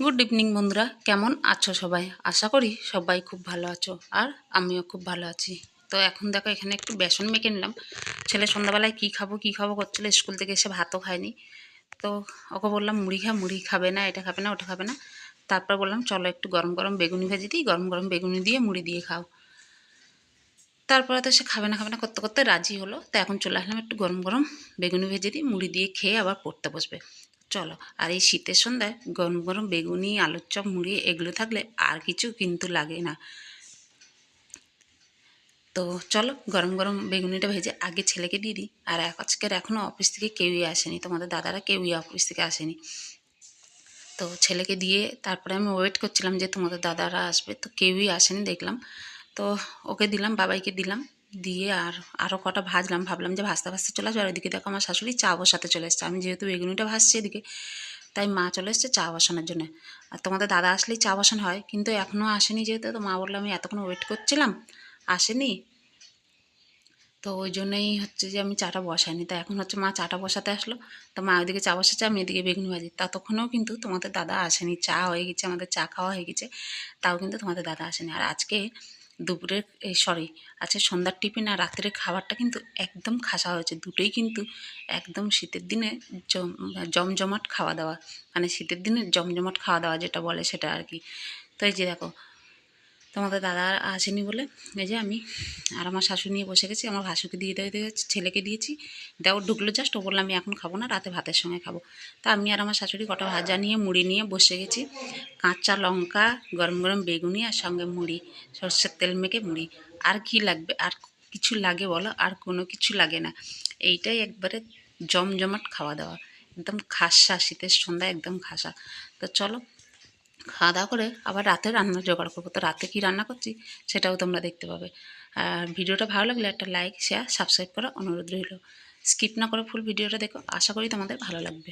Good evening বন্ধুরা। কেমন আছো সবাই? আশা করি সবাই খুব ভালো আছো আর আমিও খুব ভালো আছি। তো এখন দেখো, এখানে একটু বেসন মেখে নিলাম। ছেলে সন্ধ্যাবেলায় কী খাব কী খাব করছিল, স্কুল থেকে এসে ভাতও খায়নি। তো ওকে বললাম, মুড়ি খা, মুড়ি খাবে না, এটা খাবে না, ওটা খাবে না। তারপর বললাম, চলো একটু গরম গরম বেগুনি ভেজে দিই, গরম গরম বেগুনি দিয়ে মুড়ি দিয়ে খাও। তারপরে তো সে খাবে না খাবে না করতে করতে রাজি হলো। তো এখন চলে আসলাম একটু গরম গরম বেগুনি ভেজে দিই মুড়ি দিয়ে খেয়ে আবার পড়তে বসবে। চলো, আর এই শীতের সন্ধ্যায় গরম গরম বেগুনি, আলুর চপ, মুড়ি, এগুলো থাকলে আর কিছু কিন্তু লাগে না। তো চলো, গরম গরম বেগুনিটা ভেজে আগে ছেলেকে দিয়ে দিই। আর আজকের এখনও অফিস থেকে কেউই আসেনি, তোমাদের দাদারা কেউই অফিস থেকে আসেনি। তো ছেলেকে দিয়ে তারপরে আমি ওয়েট করছিলাম যে তোমাদের দাদারা আসবে, তো কেউই আসেনি দেখলাম। তো ওকে দিলাম, বাবাইকে দিলাম। দিয়ে আর আরও কটা ভাজলাম, ভাবলাম যে ভাজতে ভাজতে চলে আসবে। আর ওইদিকে দেখো আমার শাশুড়ি চা বসাতে চলে এসছে। আমি যেহেতু বেগুনিটা ভাজছি এদিকে, তাই মা চলে এসছে চা বসানোর জন্য। আর তোমাদের দাদা আসলেই চা বসানো হয়, কিন্তু এখনও আসেনি যেহেতু। তো মা বলল আমি এতক্ষণ ওয়েট করছিলাম, আসেনি। তো ওই জন্যই হচ্ছে যে আমি চাটা বসাইনি। তা এখন হচ্ছে মা চাটা বসাতে আসলো। তো মা ওইদিকে চা বসাচ্ছে, আমি এদিকে বেগুনি ভাজি। ততক্ষণেও কিন্তু তোমাদের দাদা আসেনি। চা হয়ে গেছে, আমাদের চা খাওয়া হয়ে গেছে, তাও কিন্তু তোমাদের দাদা আসেনি। আর আজকে দুপুরের এই সরি আচ্ছা সন্ধ্যার টিফিন আর রাত্রের খাবারটা কিন্তু একদম খাসা হয়েছে। দুটোই কিন্তু একদম শীতের দিনে জমজমাট খাওয়া দাওয়া। মানে শীতের দিনে জমজমাট খাওয়া দাওয়া যেটা বলে সেটা আর কি। তো এই যে দেখো তোমাদের দাদা আসেনি বলে। এই যে আমি আর আমার শাশু নিয়ে বসে গেছি, আমার ভাসুকে দিয়ে দিয়ে ছেলেকে দিয়েছি। দেওয়ার ঢুকলো জাস্ট ও বললাম আমি এখন খাব না, রাতে ভাতের সঙ্গে খাব। তা আমি আর আমার শাশুড়ি কটা ভাজা নিয়ে, মুড়ি নিয়ে বসে গেছি। কাঁচা লঙ্কা, গরম গরম বেগুনি আর সঙ্গে মুড়ি, সর্ষের তেল মেখে মুড়ি। আর কি লাগবে? আর কিছু লাগে বলো? আর কোনো কিছু লাগে না। এইটাই একবারে জমজমাট খাওয়া দাওয়া। একদম খাসা, শীতের সন্ধ্যা একদম খাসা। তো চলো খাওয়া দাওয়া করে আবার রাতে রান্না জোগাড় করব। তো রাতে কী রান্না করছি সেটাও তোমরা দেখতে পাবে। আর ভিডিওটা ভালো লাগলে একটা লাইক শেয়ার সাবস্ক্রাইব করা অনুরোধ রইল। স্কিপ না করে ফুল ভিডিওটা দেখো। আশা করি তোমাদের ভালো লাগবে।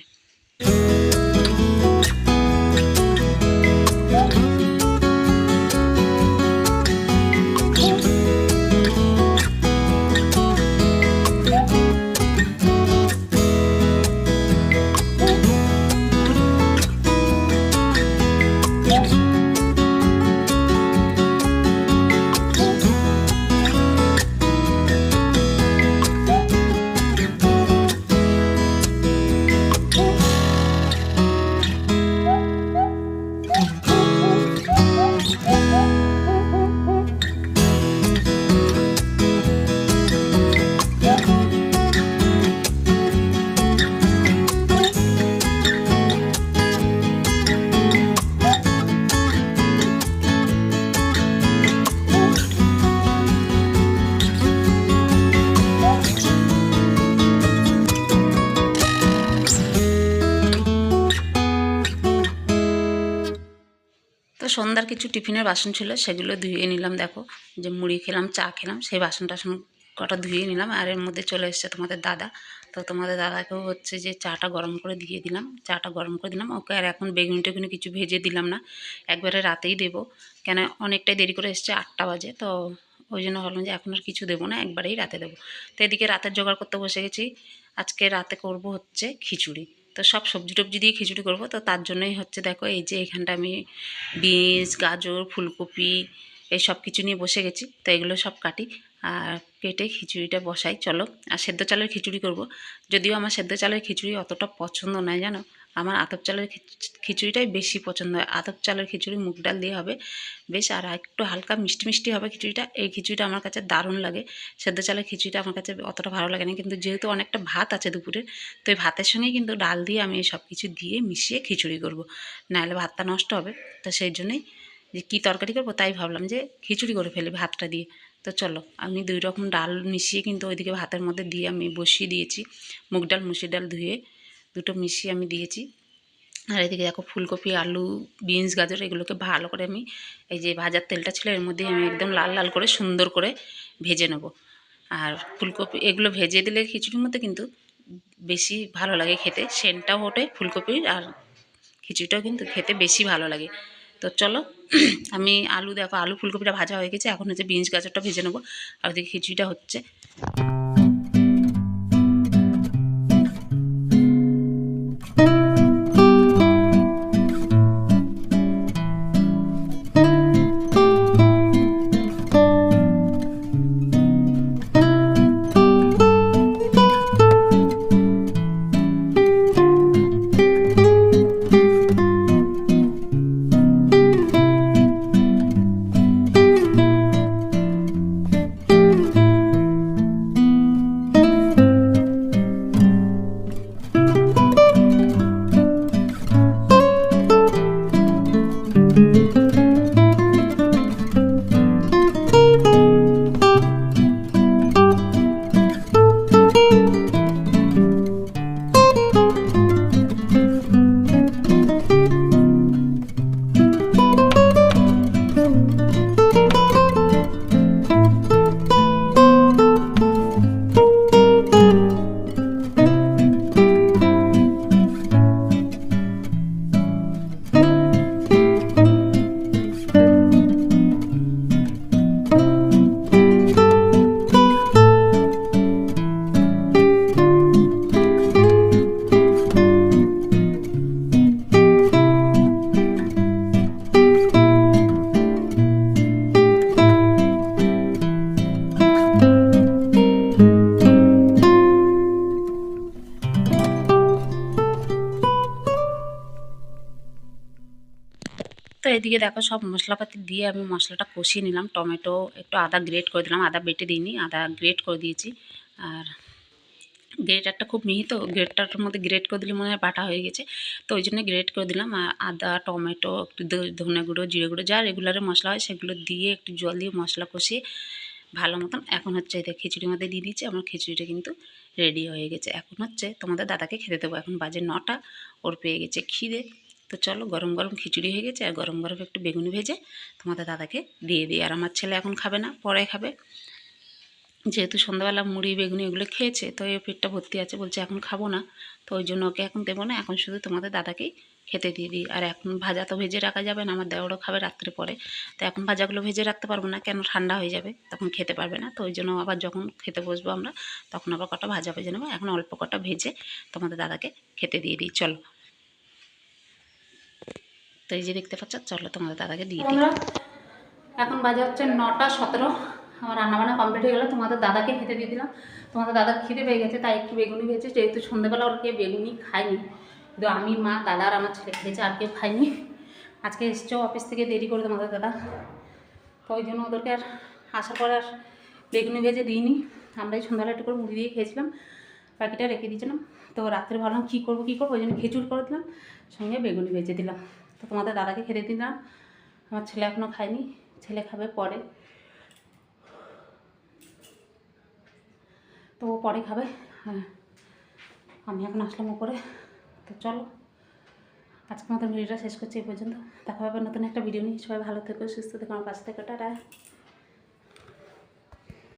সন্ধ্যার কিছু টিফিনের বাসন ছিল, সেগুলো ধুয়ে নিলাম, দেখো। যে মুড়ি খেলাম, চা খেলাম, সেই বাসন টাসন কটা ধুয়ে নিলাম, আর এর মধ্যে চলে এসছে তোমাদের দাদা। তো তোমাদের দাদাকেও হচ্ছে যে চাটা গরম করে দিয়ে দিলাম, চাটা গরম করে দিলাম। ওকে আর এখন বেগুনি টেগুনি কিছু ভেজে দিলাম না, একবারে রাতেই দেবো। কেন, অনেকটাই দেরি করে এসছে আটটা বাজে, তো ওই জন্য ভাবলাম যে এখন আর কিছু দেবো না, একবারেই রাতে দেবো। তো এদিকে রাতের জোগাড় করতে বসে গেছি। আজকে রাতে করব হচ্ছে খিচুড়ি। তো সব সবজি টবজি দিয়ে খিচুড়ি করব। তো তার জন্যই হচ্ছে দেখো, এই যে এখানটা আমি বিনস, গাজর, ফুলকপি, এই সব কিছু নিয়ে বসে গেছি। তো এগুলো সব কাটি আর কেটে খিচুড়িটা বসাই। চলো, আর সেদ্ধ চালের খিচুড়ি করব। যদিও আমার সেদ্ধ চালের খিচুড়ি অতটা পছন্দ নয় জানো? আমার আতপ চালের খিচুড়িটাই বেশি পছন্দ হয়। আতপ চালের খিচুড়ি, মুগ ডাল দিয়ে হবে। বেশ, আর একটু হালকা মিষ্টি মিষ্টি হবে খিচুড়িটা। এই খিচুড়িটা আমার কাছে দারুণ লাগে। সেদ্ধ চালের খিচুড়িটা আমার কাছে অতটা ভালো লাগে না। কিন্তু যেহেতু অনেকটা ভাত আছে দুপুরে তো এই ভাতের সঙ্গেই কিন্তু ডাল দিয়ে আমি এই সব কিছু দিয়ে মিশিয়ে খিচুড়ি করব। নাহলে ভাতটা নষ্ট হবে। তো সেই জন্যই যে কী তরকারি করব তাই ভাবলাম যে খিচুড়ি করে ফেলি ভাতটা দিয়ে। তো চলো, আমি দুই রকম ডাল মিশিয়ে কিন্তু ওইদিকে ভাতের মধ্যে দিয়ে আমি বসিয়ে দিয়েছি। মুগ ডাল, মুসির ডাল ধুয়ে দুটো মিশিয়ে আমি দিয়েছি। আর এদিকে দেখো ফুলকপি, আলু, বিনস, গাজর এগুলোকে ভালো করে আমি এই যে ভাজার তেলটা ছিল এর মধ্যে আমি একদম লাল লাল করে সুন্দর করে ভেজে নেব। আর ফুলকপি, এগুলো ভেজে দিলে খিচুড়ির মধ্যে কিন্তু বেশি ভালো লাগে খেতে। সেন্টটাও ওঠে ফুলকপির আর খিচুড়িটাও কিন্তু খেতে বেশি ভালো লাগে। তো চলো, আমি আলু, দেখো আলু ফুলকপিটা ভাজা হয়ে গেছে। এখন হচ্ছে বিনস, গাজরটা ভেজে নেব। আর ওদিকে খিচুড়িটা হচ্ছে। তো এদিকে দেখো সব মশলাপাতি দিয়ে আমি মশলাটা কষিয়ে নিলাম। টমেটো একটু আদা গ্রেট করে দিলাম। আদা বেটে দিইনি, আদা গ্রেট করে দিয়েছি। আর গ্রেটারটা খুব মিহি তো গ্রেটারটার মধ্যে গ্রেট করে দিলে মনে হয় বাটা হয়ে গেছে। তো ওই জন্য গ্রেট করে দিলাম। আর আদা, টমেটো, একটু ধনে গুঁড়ো, জিরে গুঁড়ো, যা রেগুলারে মশলা হয় সেগুলো দিয়ে একটু জল দিয়ে মশলা কষিয়ে ভালো মতন এখন হচ্ছে এটা খিচুড়ির মধ্যে দিয়ে দিচ্ছি আমার খিচুড়িটা কিন্তু রেডি হয়ে গেছে। এখন হচ্ছে তোমাদের দাদাকে খেতে দেবো। এখন বাজে নটা, ওর পেয়ে গেছে খিদে। তো চলো গরম গরম খিচুড়ি হয়ে গেছে, আর গরম গরম একটু বেগুনি ভেজে তোমাদের দাদাকে দিয়ে দিই। আর আমার ছেলে এখন খাবে না, পরে খাবে। যেহেতু সন্ধ্যাবেলা মুড়ি, বেগুনি এগুলো খেয়েছে, তো এই পেটটা ভর্তি আছে, বলছে এখন খাব না। তো ওই জন্য ওকে এখন দেবো না, এখন শুধু তোমাদের দাদাকেই খেতে দিয়ে দিই। আর এখন ভাজা তো ভেজে রাখা যাবে না, আমার দেওয়ারও খাবে রাত্রে পরে। তো এখন ভাজাগুলো ভেজে রাখতে পারব না, কেন ঠান্ডা হয়ে যাবে, তখন খেতে পারবে না। তো ওই জন্য আবার যখন খেতে বসবো আমরা, তখন আবার কটা ভাজা ভেজে নেব, এখন অল্প কটা ভেজে তোমাদের দাদাকে খেতে দিয়ে দিই। চলো। তো এই যে দেখতে পাচ্ছ, চলো তোমাদের দাদাকে দিয়ে দিই। এখন বাজে হচ্ছে নটা সতেরো। আমার রান্নাবান্না কমপ্লিট হয়ে গেলো, তোমাদের দাদাকে খেতে দিয়ে দিলাম। তোমাদের দাদার খিদে পেয়ে গেছে, তাই একটু বেগুনি ভেজে যেহেতু সন্ধ্যেবেলা ওর কেউ বেগুনি খায়নি কিন্তু আমি, মা, দাদা আর আমার ছেলে খেয়েছে, আর কেউ খায়নি আজকে এসছো অফিস থেকে, দেরি করে তোমাদের দাদা। তো ওই জন্য ওদেরকে আর আসার পর আর বেগুনি ভেজে দিইনি। আমরাই সন্ধ্যাবেলা একটু করে মুড়ি দিয়ে খেয়েছিলাম, বাকিটা রেখে দিয়েছিলাম। তো রাত্রে ভাবলাম কী করব কী করব? ওই জন্য খিচুড়ি করে দিলাম, সঙ্গে বেগুনি ভেজে দিলাম। তো তোমাদের দাদাকে খেতে দিলাম। আমার ছেলে এখনও খায়নি, ছেলে খাবে পরে। তো ও পরে খাবে। হ্যাঁ আমি এখন আসলাম উপরে। তো চলো আজকে আমাদের ভিডিওটা শেষ করছি এই পর্যন্ত। দেখা হবে নতুন একটা ভিডিও নিয়ে। সবাই ভালো থেকো, সুস্থ থেকো, আমার পাশে থেকো, টাটা।